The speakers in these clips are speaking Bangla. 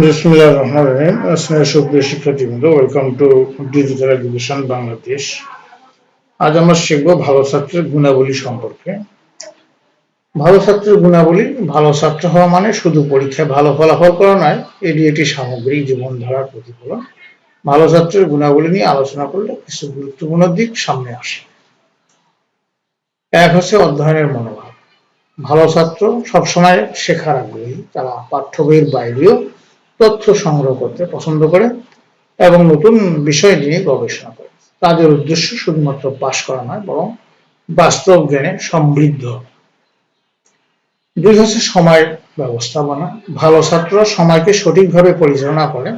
বিসমিল্লাহ রহমান রহিম। স্নেহ সুপ্রিয় শিক্ষার্থীবৃন্দ welcome to digital education Bangladesh আজ আমরা শিখব ভালো ছাত্রের গুণাবলী সম্পর্কে। ভালো ছাত্রের গুণাবলী, ভালো ছাত্র হওয়া মানে শুধু পরীক্ষায় ভালো ফলাফল করা নয়, এটি একটি সামগ্রিক জীবনধারার প্রতিফলন। ভালো ছাত্রের গুণাবলী নিয়ে আলোচনা করলে কিছু গুরুত্বপূর্ণ দিক সামনে আসে। এক হচ্ছে অধ্যয়নের মনোভাব। ভালো ছাত্র সবসময় শেখার আগ্রহী, তারা পাঠ্য বইয়ের বাইরেও তথ্য সংগ্রহ করতে পছন্দ করে এবং নতুন বিষয় নিয়ে গবেষণা করে তাদের উদ্দেশ্য শুধুমাত্র পাশ করা নয়, বরং বাস্তব জ্ঞানে সমৃদ্ধ। দুই হচ্ছে সময় ব্যবস্থাপনা। ভালো ছাত্ররা সময়কে সঠিকভাবে পরিচালনা করে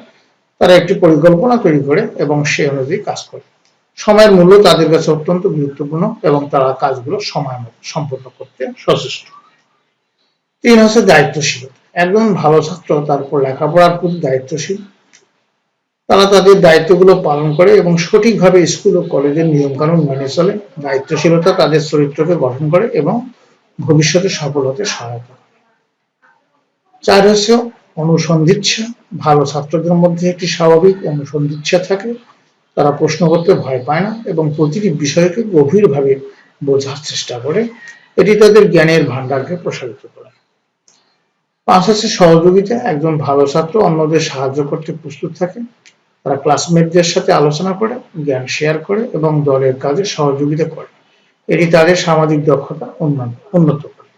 তারা একটি পরিকল্পনা তৈরি করে এবং সে অনুযায়ী কাজ করে। সময়ের মূল্য তাদের কাছে অত্যন্ত গুরুত্বপূর্ণ এবং তারা কাজগুলো সময় সম্পন্ন করতে সচেষ্ট। তিন হচ্ছে দায়িত্বশীলতা। একজন ভালো ছাত্র তারপর লেখাপড়ার প্রতি দায়িত্বশীল। তারা তাদের দায়িত্বগুলো পালন করে এবং সঠিকভাবে স্কুল ও কলেজের নিয়মকানুন মেনে চলে, দায়িত্বশীলতা তাদের চরিত্রকে গঠন করে এবং ভবিষ্যতে সফল হতে সহায়তা চার হচ্ছে অনুসন্ধিচ্ছা। ভালো ছাত্রদের মধ্যে একটি স্বাভাবিক অনুসন্ধিচ্ছা থাকে। তারা প্রশ্ন করতে ভয় পায় না এবং প্রতিটি বিষয়কে গভীরভাবে বোঝার চেষ্টা করে। এটি তাদের জ্ঞানের ভান্ডারকে প্রসারিত করে। পাঁচ সহযোগিতা, একজন ভালো ছাত্র, অন্যদের সাহায্য করতে প্রস্তুত থাকে। তারা ক্লাসমেটদের সাথে আলোচনা করে, জ্ঞান শেয়ার করে এবং দলের কাজে সহযোগিতা করে। এটি তাদের সামাজিক দক্ষতা উন্নত করে।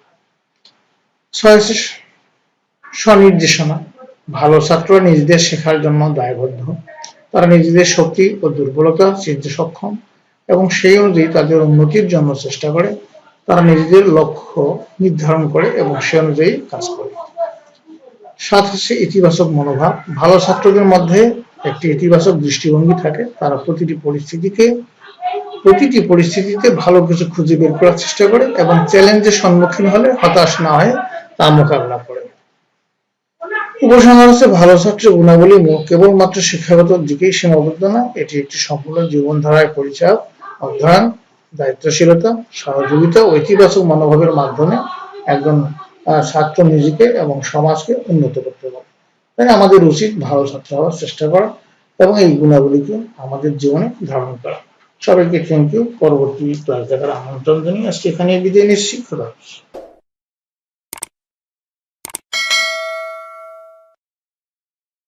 স্বনির্দেশনা। ভালো ছাত্ররা নিজেদের শেখার জন্য দায়বদ্ধ। তারা নিজেদের শক্তি ও দুর্বলতা চিনতে সক্ষম এবং সেই অনুযায়ী তাদের উন্নতির জন্য চেষ্টা করে। তারা নিজেদের লক্ষ্য নির্ধারণ করে এবং সে অনুযায়ী কাজ করে। সাত হচ্ছে ইতিবাচক মনোভাব। ভালো ছাত্রদের মধ্যে একটি ইতিবাচক দৃষ্টিভঙ্গি থাকে। তারা প্রতিটি পরিস্থিতিকে, প্রতিটি পরিস্থিতিতে ভালো কিছু খুঁজে বের করার চেষ্টা করে এবং চ্যালেঞ্জের সম্মুখীন হলে হতাশ না হয়ে তা মোকাবেলা করে। উপসংহার হচ্ছে ভালো ছাত্রের গুণাবলী কেবলমাত্র শিক্ষাগত দিকেই সীমাবদ্ধ না। এটি একটি সম্পূর্ণ জীবনধারায় পরিচয় অধ্যয়ন, দায়িত্বশীলতা, সহযোগিতা ও ইতিবাচক মনোভাবের মাধ্যমে একজন ছাত্র নিজেকে এবং সমাজকে উন্নত করতে পারে তাই আমাদের উচিত ভালো ছাত্র হওয়ার চেষ্টা করা এবং এই গুণাবলীকে আমাদের জীবনে ধারণ করা। সবাইকে থ্যাংক ইউ পরবর্তী ক্লাস দেখার আমন্ত্রণ জানিয়ে আজকে এখানে বিদায় নিচ্ছি। খোদা।